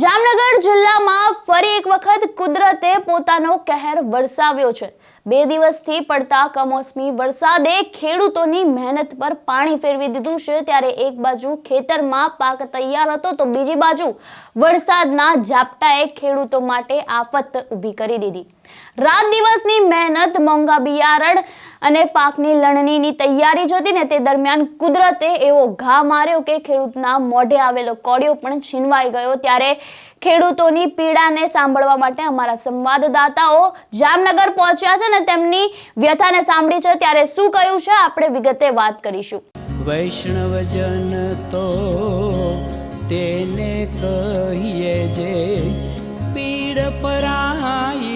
જામનગર જિલ્લામાં ફરી એક વખત કુદરતે પોતાનો કહેર વરસાવ્યો છે. બે દિવસથી પડતા કમોસમી વરસાદે ખેડૂતોની મહેનત પર પાણી ફેરવી દીધું છે. ત્યારે એક બાજુ ખેતરમાં પાક તૈયાર હતો તો બીજી બાજુ વરસાદના ઝાપટાએ ખેડૂતો માટે આફત ઊભી કરી દીધી. રાત દિવસની મહેનત, મોંઘા બિયારણ અને પાકની લણણીની તૈયારી જ હતી ને તે દરમિયાન કુદરતે એવો ઘા માર્યો કે ખેડૂતના મોઢે આવેલો કોડિયો પણ છીનવાઈ ગયો. ત્યારે ખેડૂતોની પીડાને સાંભળવા માટે અમારા સંવાદદાતાઓ જામનગર પહોંચ્યા છે ને તેમની વ્યથાને સાંભળી છે. ત્યારે શું કહ્યું છે? આપણે વિગતે વાત કરીશું. વૈષ્ણવજન તો તેને કહીએ જે પીડ પરાઈ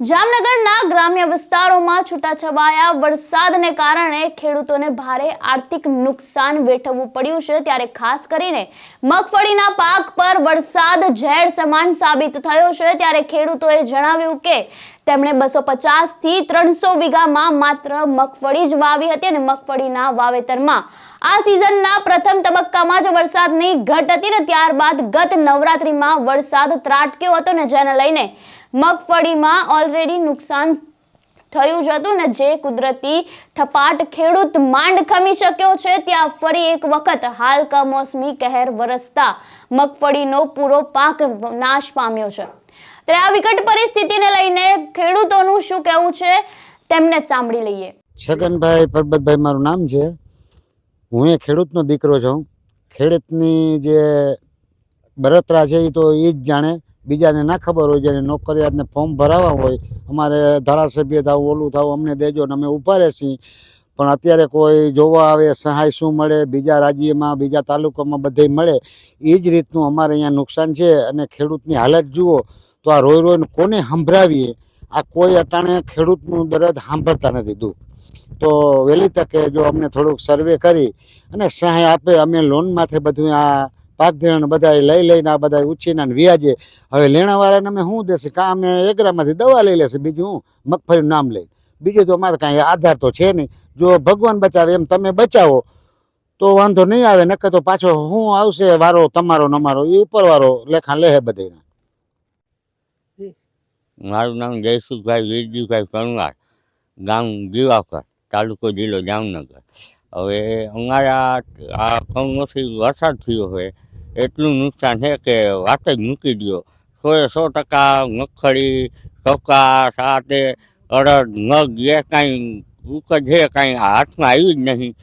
જામનગરના ગ્રામ્ય વિસ્તારોમાં છૂટાછવાયા વરસાદને કારણે ખેડૂતોને ભારે આર્થિક નુકસાન વેઠવવું પડ્યું છે. ત્યારે ખાસ કરીને મગફળીના પાક પર વરસાદ ઝેર સમાન સાબિત થયો છે. ત્યારે ખેડૂતોએ જણાવ્યું કે તેમણે બસો પચાસથી ત્રણસો વીઘામાં માત્ર મગફળી જ વાવી હતી અને મગફળીના વાવેતરમાં આ સિઝનના પ્રથમ તબક્કામાં જ વરસાદની ઘટ હતી ને ત્યારબાદ ગત નવરાત્રીમાં વરસાદ ત્રાટક્યો હતો ને જેને લઈને મગફળીમાં ઓલરેડી નુકસાન થયું જ હતું ને જે કુદરતી થપાટ ખેડૂત માંડ ખમી શક્યો છે, ત્યાં ફરી એક વખત હાલ કમોસમી કહેર વરસતા મગફળીનો પૂરો પાક નાશ પામ્યો છે. ત્યારે આ વિકટ પરિસ્થિતિને લઈને ખેડૂતોનું શું કહેવું છે, તેમને જ સાંભળી લઈએ. છગનભાઈ, પરબતભાઈ, મારું નામ છે. હું એ ખેડૂતનો દીકરો છું. ખેડૂતની જે બળતરા છે એ તો એ જ જાણે બીજાને ના ખબર હોય, જેને નોકરિયાતને ફોર્મ ભરાવવા હોય, અમારે ધારાસભ્ય થાવ, ઓલું થાવ, અમને દેજો ને અમે ઊભા રહેશી. પણ અત્યારે કોઈ જોવા આવે, સહાય શું મળે, બીજા રાજ્યમાં, બીજા તાલુકામાં બધે મળે એ જ રીતનું અમારે અહીંયા નુકસાન છે અને ખેડૂતની હાલત જુઓ, તો આ રોઈ રોઈને કોને સંભળાવીએ? આ કોઈ અટાણે ખેડૂતનું દરદ સાંભળતા નથી દુઃખ. તો વહેલી તકે જો અમને થોડુંક સર્વે કરી અને સહાય આપે, અમે લોનમાંથી બધું આ પાક ધિરાણ બધા લઈ લઈને આ બધા ઉછીના વ્યાજે હવે લેણાવાળાને અમે શું દેશે? કાં અમે એકરામાંથી દવા લઈ લેશે? બીજું હું? મગફળીનું નામ લઈ બીજું તો અમારે કાંઈ આધાર તો છે નહીં. જો ભગવાન બચાવે એમ તમે બચાવો, તો વાંધો નહીં આવે. નકર તો પાછો શું આવશે, વારો તમારો નમારો એ ઉપરવાળો લેખા લેહે બધાના મારું નામ જયસુખભાઈ વીરજીભાઈ કણવાર ગામ દીવાકર, તાલુકો જિલ્લો જામનગર. હવે અમારા આ કમોસમી વરસાદ થયો હોય એટલું નુકસાન છે કે વાત જ મૂકી દો સો સો ટકા મગફળી ચોખા સાથે અડદ, મગ જે કાંઈ ઉપજ છે, કાંઈ હાથમાં આવી જ નહીં.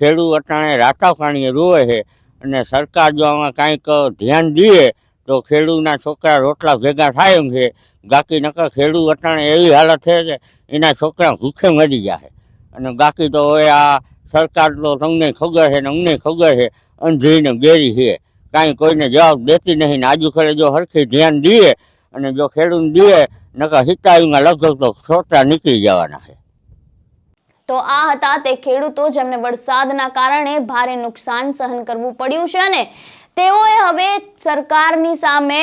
ખેડૂત અટાણે રાતા પાણીએ રોવે છે અને સરકાર જો આમાં કાંઈક ધ્યાન દે તો ખેડૂતના છોકરા રોટલા ભેગા થાય એમ છે. બાકી નકર ખેડૂત અટાણે એવી હાલત છે કે એના છોકરા ભૂખે મરી જાય અને બાકી તો હવે આ સરકાર તો તમને ખબર છે ને અમને ખબર છે. અંધીને ગેરી છે. કાંઈ કોઈને જવાબ દેતી નહીં ને આજુ ખરે જો હરખી ધ્યાન દઈએ અને જો ખેડૂત દઈએ નકા હિતાયુમાં લગભગ તો છોટા નીકળી જવાના છે. તો આ હતા તે ખેડૂતો જેમને વરસાદના કારણે ભારે નુકસાન સહન કરવું પડ્યું છે અને તેઓએ હવે સરકારની સામે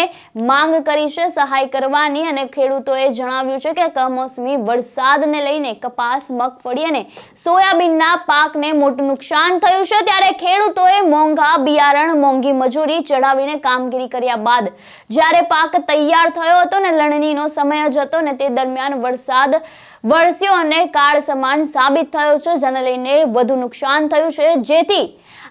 માંગ કરી છે સહાય કરવાની અને ખેડૂતોએ જણાવ્યું છે કે કમોસમી વરસાદને લઈને કપાસ, મગફળી અને સોયાબીનના પાકને મોટું નુકસાન થયું છે. ત્યારે ખેડૂતોએ મોંઘા બિયારણ, મોંઘી મજૂરી ચડાવીને કામગીરી કર્યા બાદ જ્યારે પાક તૈયાર થયો હતો ને લણણીનો સમય જ હતો ને તે દરમિયાન વરસાદ વરસ્યો અને કાળ સમાન સાબિત થયો છે, જેને લઈને વધુ નુકસાન થયું છે. જેથી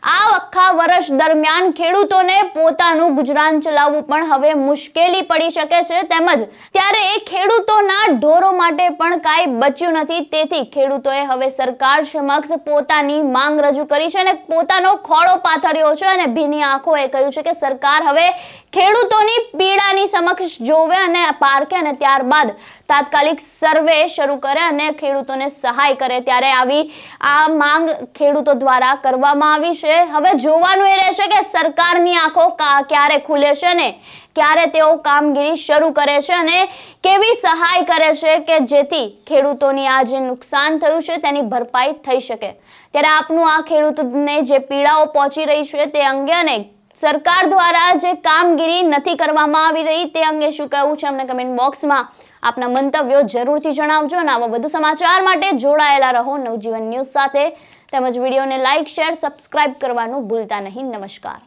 આ આખા વર્ષ દરમિયાન ખેડૂતોને પોતાનું ગુજરાન ચલાવવું પણ હવે મુશ્કેલી પડી શકે છે. તેમજ ત્યારે એ ખેડૂતોના ઢોરો માટે પણ કાંઈ બચ્યું નથી. તેથી ખેડૂતોએ હવે સરકાર સમક્ષ પોતાની માંગ રજૂ કરી છે અને પોતાનો ખોળો પાથર્યો છે અને ભીની આંખોએ કહ્યું છે કે સરકાર હવે ખેડૂતોની પીડાની સમક્ષ જોવે અને પારખે અને ત્યારબાદ તાત્કાલિક સર્વે શરૂ કરે અને ખેડૂતોને સહાય કરે ત્યારે આવી આ માંગ ખેડૂતો દ્વારા કરવામાં આવી છે. હવે જોવાનું એ રહેશે કે સરકારની આંખો ક્યારે ખુલે છે ને ક્યારે તેઓ કામગીરી શરૂ કરે છે અને કેવી સહાય કરે છે કે જેથી ખેડૂતોની આ જે નુકસાન થયું છે તેની ભરપાઈ થઈ શકે. ત્યારે આપનું આ ખેડૂતને જે પીડાઓ પહોંચી રહી છે તે અંગે અને સરકાર દ્વારા જે કામગીરી નથી કરવામાં આવી રહી તે અંગે શું કહેવું છે અમને કમેન્ટ બોક્સમાં આપના મંતવ્યો જરૂરથી જણાવજો અને આવા વધુ સમાચાર માટે જોડાયેલા રહો નવજીવન ન્યૂઝ સાથે. તેમજ વિડીયોને લાઇક શેર સબસ્ક્રાઇબ કરવાનું ભૂલતા નહીં. નમસ્કાર.